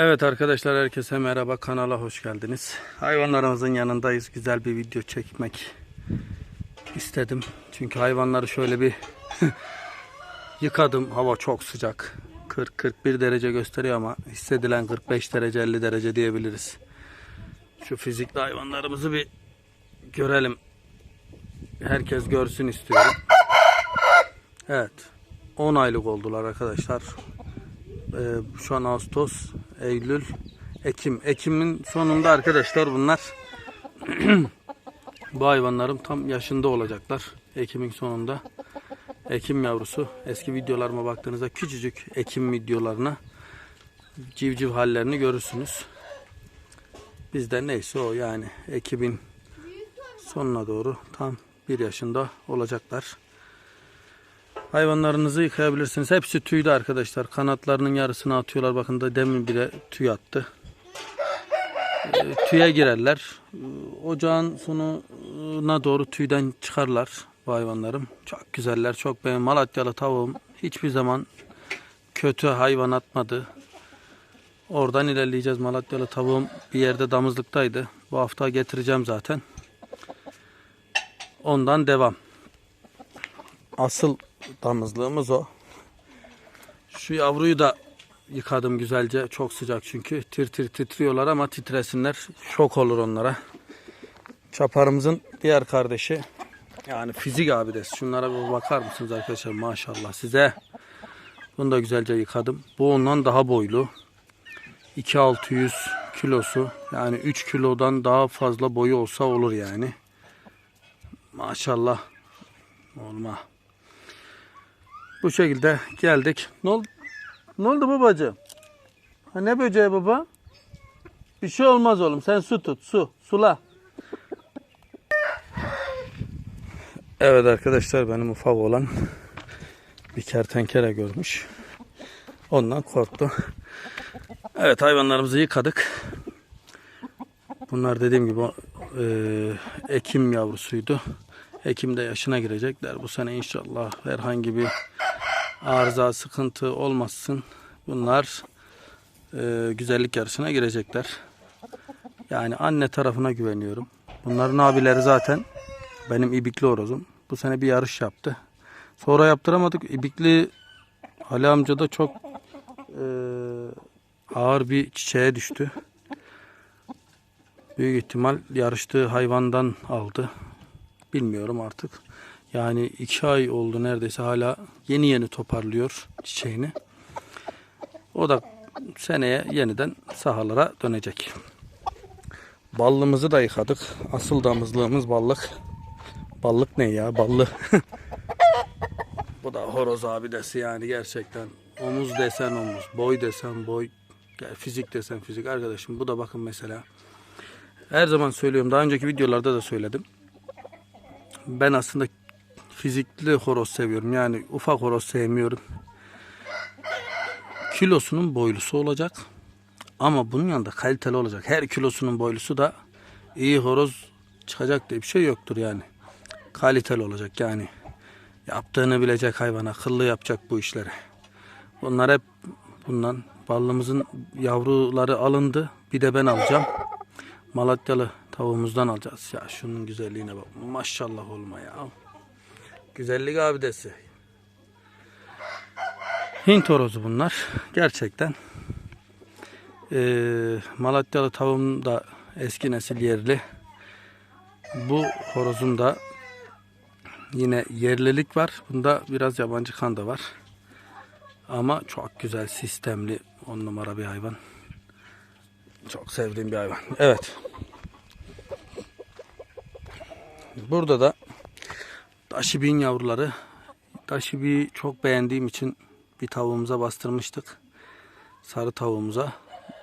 Evet arkadaşlar herkese merhaba kanala hoş geldiniz. Hayvanlarımızın yanındayız. Güzel bir video çekmek istedim. Çünkü hayvanları şöyle bir yıkadım. Hava çok sıcak. 40-41 derece gösteriyor ama hissedilen 45 derece 50 derece diyebiliriz. Şu fizikli hayvanlarımızı bir görelim. Herkes görsün istiyorum. Evet. 10 aylık oldular arkadaşlar. Ee, şu an Ağustos, Eylül, Ekim. Ekim'in sonunda arkadaşlar bunlar bu hayvanlarım tam yaşında olacaklar. Ekim'in sonunda. Ekim yavrusu. Eski videolarıma baktığınızda küçücük Ekim videolarına civciv hallerini görürsünüz. Bizde neyse o yani Ekim'in sonuna doğru tam bir yaşında olacaklar. Hayvanlarınızı yıkayabilirsiniz. Hepsi tüylü arkadaşlar. Kanatlarının yarısını atıyorlar. Bakın da demin bile tüy attı. Ee, tüye girerler. Ee, Ocağın sonuna doğru tüyden çıkarlar bu hayvanlarım. Çok güzeller. Çok beğen. Malatyalı tavuğum hiçbir zaman kötü hayvan atmadı. Oradan ilerleyeceğiz. Malatyalı tavuğum bir yerde damızlıktaydı. Bu hafta getireceğim zaten. Ondan devam. Asıl damızlığımız o. Şu yavruyu da yıkadım güzelce. Çok sıcak çünkü. Tir tir titriyorlar ama titresinler. Şok olur onlara. Çaparımızın diğer kardeşi. Yani fizik abidesi. Şunlara bir bakar mısınız arkadaşlar? Maşallah size. Bunu da güzelce yıkadım. Bu ondan daha boylu. 2600 kilosu. Yani 3 kilodan daha fazla boyu olsa olur yani. Maşallah. Olma. Bu şekilde geldik. Ne oldu? Ne oldu babacığım? Ha ne böceği baba? Bir şey olmaz oğlum. Sen su tut. Su. Sula. Evet arkadaşlar benim ufak olan bir kertenkele görmüş. Ondan korktu. Evet hayvanlarımızı yıkadık. Bunlar dediğim gibi e, Ekim yavrusuydu. Ekim'de yaşına girecekler. Bu sene inşallah herhangi bir arıza, sıkıntı olmasın. Bunlar e, güzellik yarışına girecekler. Yani anne tarafına güveniyorum. Bunların abileri zaten benim ibikli horozum. Bu sene bir yarış yaptı. Sonra yaptıramadık. İbikli Ali amca da çok e, ağır bir çiçeğe düştü. Büyük ihtimal yarıştığı hayvandan aldı. Bilmiyorum artık. Yani iki ay oldu neredeyse hala yeni yeni toparlıyor çiçeğini. O da seneye yeniden sahalara dönecek. Ballımızı da yıkadık. Asıl damızlığımız ballık. Ballık ne ya? Ballı. Bu da horoz abidesi yani gerçekten. Omuz desen omuz, boy desen boy, fizik desen fizik. Arkadaşım bu da bakın mesela. Her zaman söylüyorum. Daha önceki videolarda da söyledim ben aslında fizikli horoz seviyorum. Yani ufak horoz sevmiyorum. Kilosunun boylusu olacak. Ama bunun yanında kaliteli olacak. Her kilosunun boylusu da iyi horoz çıkacak diye bir şey yoktur yani. Kaliteli olacak yani. Yaptığını bilecek hayvan. Akıllı yapacak bu işleri. Bunlar hep bundan. Ballımızın yavruları alındı. Bir de ben alacağım. Malatyalı tavuğumuzdan alacağız. Ya şunun güzelliğine bak. Maşallah olma ya. Güzellik abidesi. Hint horozu bunlar. Gerçekten. Ee, Malatyalı tavuğum da eski nesil yerli. Bu horozun da yine yerlilik var. Bunda biraz yabancı kan da var. Ama çok güzel sistemli on numara bir hayvan. Çok sevdiğim bir hayvan. Evet. Burada da Daşibin yavruları. Daşibi çok beğendiğim için bir tavuğumuza bastırmıştık. Sarı tavuğumuza.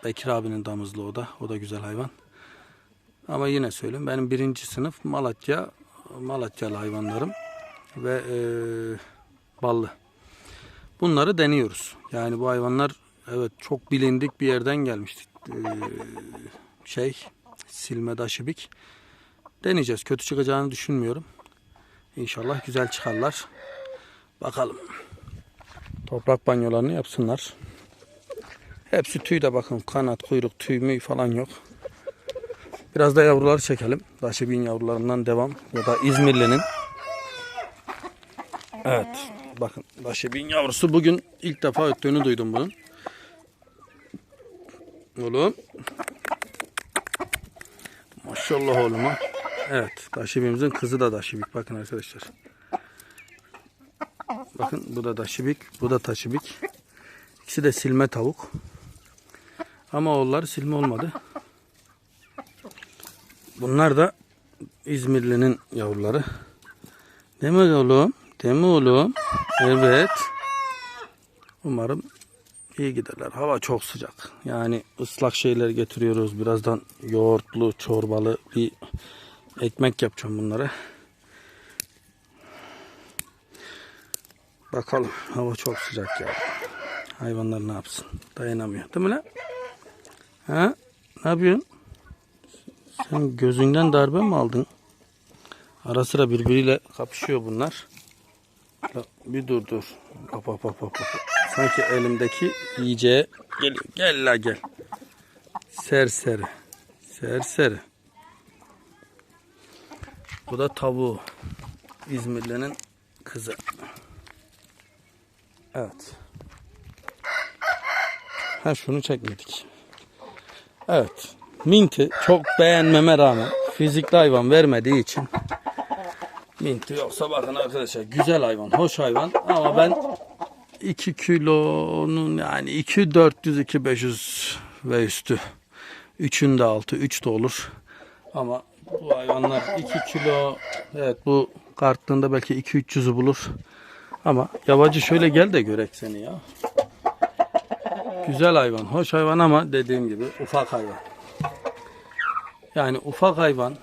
Bekir abinin damızlı o da. O da güzel hayvan. Ama yine söyleyeyim benim birinci sınıf Malatya Malatyalı hayvanlarım ve e, ballı. Bunları deniyoruz. Yani bu hayvanlar evet çok bilindik bir yerden gelmişti. Ee, şey silme daşibik. Deneyeceğiz. Kötü çıkacağını düşünmüyorum. İnşallah güzel çıkarlar. Bakalım. Toprak banyolarını yapsınlar. Hepsi tüyde bakın kanat, kuyruk, tüy mü falan yok. Biraz da yavruları çekelim. Daşibin yavrularından devam. Ya da İzmirli'nin. Evet. Bakın Daşibin yavrusu bugün ilk defa öttüğünü duydum bunun. Oğlum. Maşallah oğluma. Evet. Daşibimizin kızı da Daşibik. Bakın arkadaşlar. Bakın bu da Daşibik. Bu da Taşibik. İkisi de silme tavuk. Ama oğulları silme olmadı. Bunlar da İzmirli'nin yavruları. Değil mi oğlum? Değil mi oğlum? Evet. Umarım iyi giderler. Hava çok sıcak. Yani ıslak şeyler getiriyoruz. Birazdan yoğurtlu, çorbalı bir ekmek yapacağım bunlara. Bakalım. Hava çok sıcak ya. Hayvanlar ne yapsın? Dayanamıyor. Değil mi lan? Ha? Ne yapıyorsun? Sen gözünden darbe mi aldın? Ara sıra birbiriyle kapışıyor bunlar. Bir dur dur. Hop hop hop. hop. Sanki elimdeki yiyeceğe gel gel la gel. Serseri. Serseri. Bu da tavuğu. İzmirli'nin kızı. Evet. Ha şunu çekmedik. Evet. Minti çok beğenmeme rağmen fizikli hayvan vermediği için Minti yoksa bakın arkadaşlar güzel hayvan, hoş hayvan ama ben 2 kilonun yani 2 400 2 500 ve üstü. Üçün de altı, 3 de olur. Ama bu hayvanlar 2 kilo evet bu kartlığında belki 2 300'ü bulur. Ama yavacı şöyle gel de görek seni ya. Güzel hayvan, hoş hayvan ama dediğim gibi ufak hayvan. Yani ufak hayvan,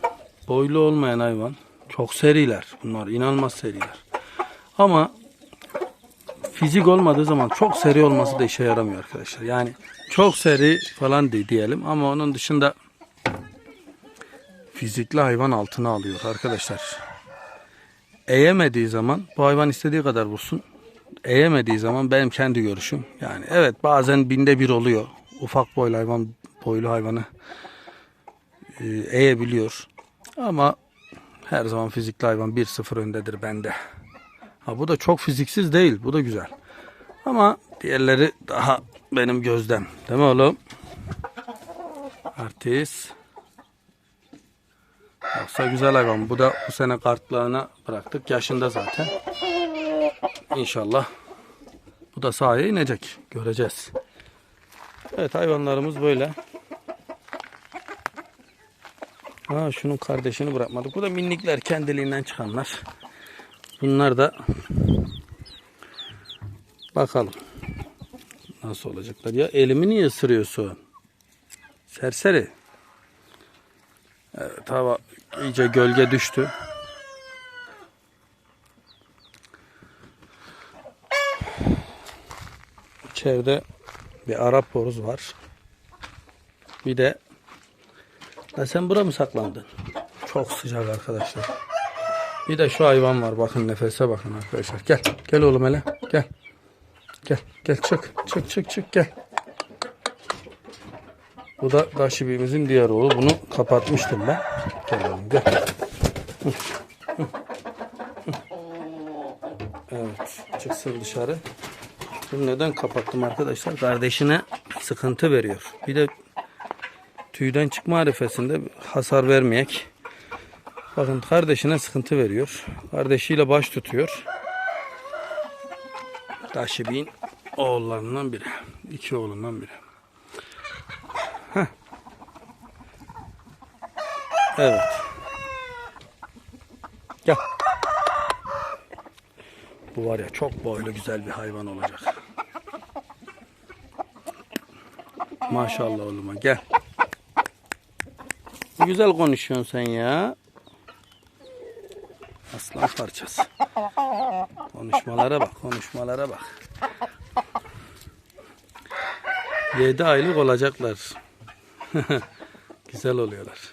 boylu olmayan hayvan çok seriler. Bunlar inanılmaz seriler. Ama fizik olmadığı zaman çok seri olması da işe yaramıyor arkadaşlar. Yani çok seri falan diyelim ama onun dışında fizikli hayvan altına alıyor arkadaşlar. Eğemediği zaman bu hayvan istediği kadar vursun. Eğemediği zaman benim kendi görüşüm. Yani evet bazen binde bir oluyor. Ufak boylu hayvan boylu hayvanı e, eğebiliyor. Ama her zaman fizikli hayvan 1-0 öndedir bende. Ha bu da çok fiziksiz değil. Bu da güzel. Ama diğerleri daha benim gözlem. Değil mi oğlum? Artist. Yoksa güzel hayvan. Bu da bu sene kartlarına bıraktık. Yaşında zaten. İnşallah. Bu da sahaya inecek. Göreceğiz. Evet hayvanlarımız böyle. Ha şunun kardeşini bırakmadık. Bu da minikler kendiliğinden çıkanlar. Bunlar da bakalım nasıl olacaklar. Ya elimi niye ısırıyorsun? Serseri. Evet hava iyice gölge düştü. İçeride bir Arap horoz var. Bir de Ha sen bura mı saklandın? Çok sıcak arkadaşlar. Bir de şu hayvan var. Bakın nefese bakın arkadaşlar. Gel. Gel oğlum hele. Gel. Gel. Gel çık. Çık çık çık gel. Bu da Daşibimizin diğer oğlu. Bunu kapatmıştım ben. Oğlum gel. Evet. Çıksın dışarı. Bunu neden kapattım arkadaşlar? Kardeşine sıkıntı veriyor. Bir de tüyden çıkma arifesinde hasar vermeyek. Bakın kardeşine sıkıntı veriyor. Kardeşiyle baş tutuyor. Taşibin oğullarından biri. İki oğlundan biri. Evet. Gel. Bu var ya çok boylu güzel bir hayvan olacak. Maşallah oğluma gel. Güzel konuşuyorsun sen ya. Aslan parçası. Konuşmalara bak, konuşmalara bak. 7 aylık olacaklar. güzel oluyorlar.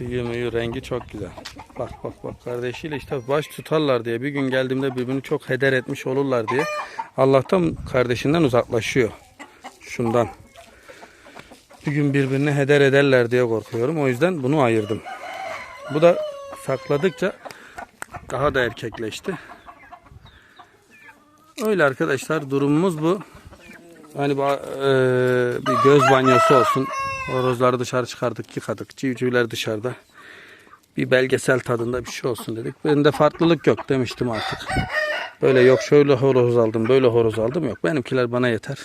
Müyü rengi çok güzel. Bak bak bak kardeşiyle işte baş tutarlar diye bir gün geldiğimde birbirini çok heder etmiş olurlar diye Allah'tan kardeşinden uzaklaşıyor. Şundan. Bir gün birbirini heder ederler diye korkuyorum. O yüzden bunu ayırdım. Bu da sakladıkça daha da erkekleşti. Öyle arkadaşlar durumumuz bu. Hani eee, bir göz banyosu olsun. Horozları dışarı çıkardık, yıkadık. Civcivler dışarıda. Bir belgesel tadında bir şey olsun dedik. Bende farklılık yok demiştim artık. Böyle yok şöyle horoz aldım, böyle horoz aldım yok. Benimkiler bana yeter.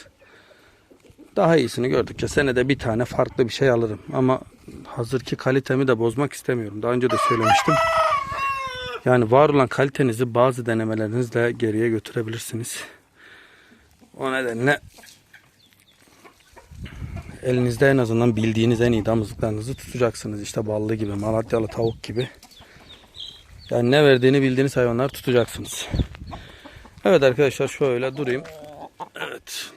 Daha iyisini gördükçe senede bir tane farklı bir şey alırım. Ama hazırki kalitemi de bozmak istemiyorum. Daha önce de söylemiştim. Yani var olan kalitenizi bazı denemelerinizle geriye götürebilirsiniz. O nedenle elinizde en azından bildiğiniz en iyi damızlıklarınızı tutacaksınız. İşte ballı gibi, Malatyalı tavuk gibi. Yani ne verdiğini bildiğiniz hayvanlar tutacaksınız. Evet arkadaşlar şöyle durayım. Evet.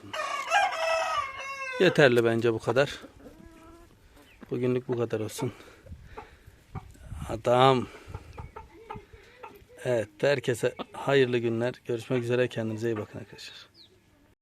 Yeterli bence bu kadar. Bugünlük bu kadar olsun. Adam. Evet herkese hayırlı günler. Görüşmek üzere. Kendinize iyi bakın arkadaşlar.